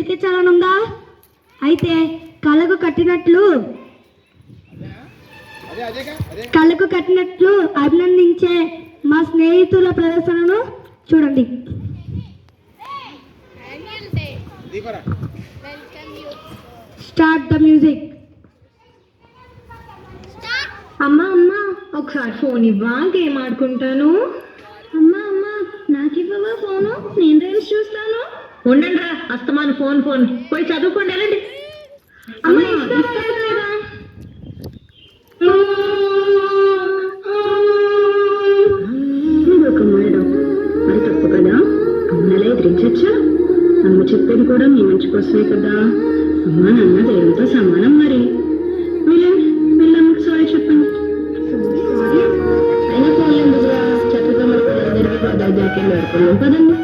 ఎక్కించాలనుందా? అయితే కళ్ళకు కట్టినట్లు కళ్ళకు కట్టినట్లు అభినందించే మా స్నేహితుల ప్రదర్శనను చూడండి. Start the music. అమ్మా అమ్మా ఒకసారి ఫోన్ ఇవ్వా గేమ్ ఆడుకుంటాను. అమ్మా అమ్మా నాకు ఇవ్వవా ఫోను నేను రీల్స్ చూస్తాను. ఉండండి రా అస్తమాను ఫోన్ ఫోన్. పోయి చదువుకోండి వెళ్ళండి. మరి తప్పు కదా అమ్మలా ఎదిరించచ్చా. అమ్మ చెప్పేది కూడా మీ మంచి కోసమే కదా. అమ్మ నాన్న దేవుడితో సమానం మరి. వెళ్ళండి వెళ్ళమ్మకి సారీ చెప్పండి. అయినా ఫోన్ దగ్గరికి పదండి.